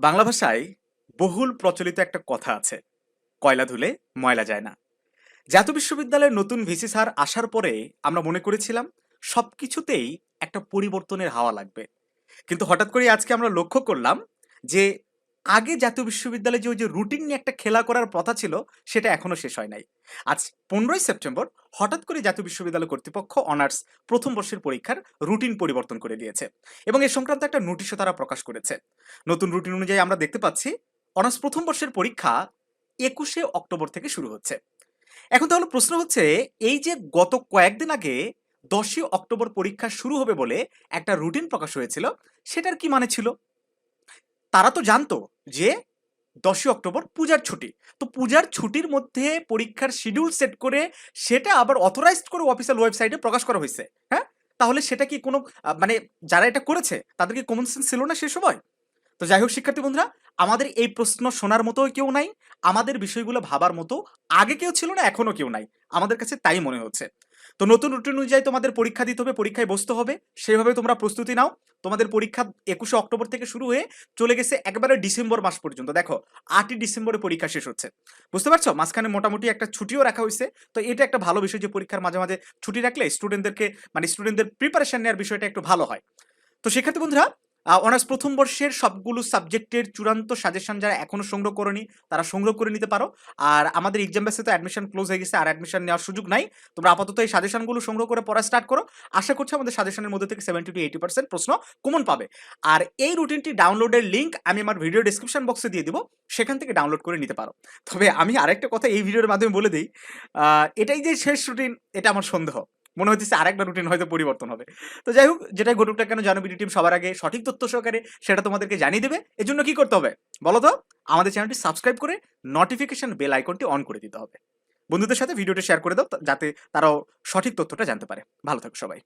বাংলা ভাষায় বহুল প্রচলিত একটা কথা আছে, কয়লা ধুলে ময়লা যায় না। জাতীয় বিশ্ববিদ্যালয়ের নতুন ভিসি স্যার আসার পরে আমরা মনে করেছিলাম সব কিছুতেই একটা পরিবর্তনের হাওয়া লাগবে। কিন্তু হঠাৎ করে আজকে আমরা লক্ষ্য করলাম যে আগে জাতীয় বিশ্ববিদ্যালয়ে যে ওই যে রুটিন নিয়ে একটা খেলা করার প্রথা ছিল, সেটা এখনও শেষ হয় নাই। আজ পনেরোই সেপ্টেম্বর হঠাৎ করে জাতীয় বিশ্ববিদ্যালয় কর্তৃপক্ষ অনার্স প্রথম বর্ষের পরীক্ষার রুটিন পরিবর্তন করে দিয়েছে এবং এ সংক্রান্ত একটা নোটিশও তারা প্রকাশ করেছে। নতুন রুটিন অনুযায়ী আমরা দেখতে পাচ্ছি, অনার্স প্রথম বর্ষের পরীক্ষা একুশে অক্টোবর থেকে শুরু হচ্ছে। এখন তাহলে প্রশ্ন হচ্ছে, এই যে গত কয়েকদিন আগে দশই অক্টোবর পরীক্ষা শুরু হবে বলে একটা রুটিন প্রকাশ হয়েছিল, সেটার কি মানে ছিল? তারা তো জানতো যে দশই অক্টোবর পূজার ছুটি। তো পূজার ছুটির মধ্যে পরীক্ষার শিডিউল সেট করে সেটা আবার অথরাইজড করে অফিসিয়াল ওয়েবসাইটে প্রকাশ করা হয়েছে। হ্যাঁ? তাহলে সেটা কি কোনো মানে যারা এটা করেছে, তাদের কি কমন সেন্স ছিল না সে সময়? তো যাই হোক শিক্ষার্থী বন্ধুরা, আমাদের এই প্রশ্ন শোনার মতো কেউ নাই। আমাদের বিষয়গুলো ভাবার মতো আগে কেউ ছিল না এখনও কেউ নাই। আমাদের কাছে তাই মনে হচ্ছে। তো নতুন রুটিন অনুযায়ী তোমাদের পরীক্ষা দিতে হবে, পরীক্ষায় বসতে হবে। সেইভাবে তোমরা প্রস্তুতি নাও। তোমাদের পরীক্ষা একুশে অক্টোবর থেকে শুরু হয়ে চলে গেছে একবারে ডিসেম্বর মাস পর্যন্ত। দেখো, আটই ডিসেম্বরে পরীক্ষা শেষ হচ্ছে। বুঝতে পারছ? মাঝখানে মোটামুটি একটা ছুটিও রাখা হয়েছে। তো এটা একটা ভালো বিষয় যে পরীক্ষার মাঝে মাঝে ছুটি রাখলে স্টুডেন্টদেরকে মানে স্টুডেন্টদের প্রিপারেশন নেওয়ার বিষয়টা একটু ভালো হয়। তো সেক্ষেত্রে বন্ধুরা অনার্স প্রথম বর্ষের সবগুলো সাবজেক্টের চূড়ান্ত সাজেশন যারা এখনও সংগ্রহ করেনি, তারা সংগ্রহ করে নিতে পারো। আর আমাদের এক্সাম বেসে তো অ্যাডমিশন ক্লোজ হয়ে গেছে, আর অ্যাডমিশন নেওয়ার সুযোগ নাই। তোমরা আপাতত এই সাজেশনগুলো সংগ্রহ করে পড়া স্টার্ট করো। আশা করছি আমাদের সাজেশনের মধ্যে থেকে সেভেন্টি টু এইটি পার্সেন্ট প্রশ্ন কমন পাবে। আর এই রুটিনটি ডাউনলোডের লিঙ্ক আমি আমার ভিডিও ডিসক্রিপশন বক্সে দিয়ে দিব, সেখান থেকে ডাউনলোড করে নিতে পারো। তবে আমি আরেকটা কথা এই ভিডিওর মাধ্যমে বলে দিই এটাই যে শেষ রুটিন এটা আমার সন্দেহ। মনে হচ্ছে আরেকটা রুটিন হয়তো পরিবর্তন হবে। তো যাই হোক, যেটাই ঘটুক কেন জানো বিডি টিম সবার আগে সঠিক তথ্য সহকারে সেটা তোমাদেরকে জানিয়ে দেবে। এর জন্য কি করতে হবে? বলো তো, আমাদের চ্যানেলটি সাবস্ক্রাইব করে নোটিফিকেশন বেল আইকনটি অন করে দিতে হবে। বন্ধুদের সাথে ভিডিওটি শেয়ার করে দাও যাতে তারাও সঠিক তথ্যটা জানতে পারে। ভালো থাকো সবাই।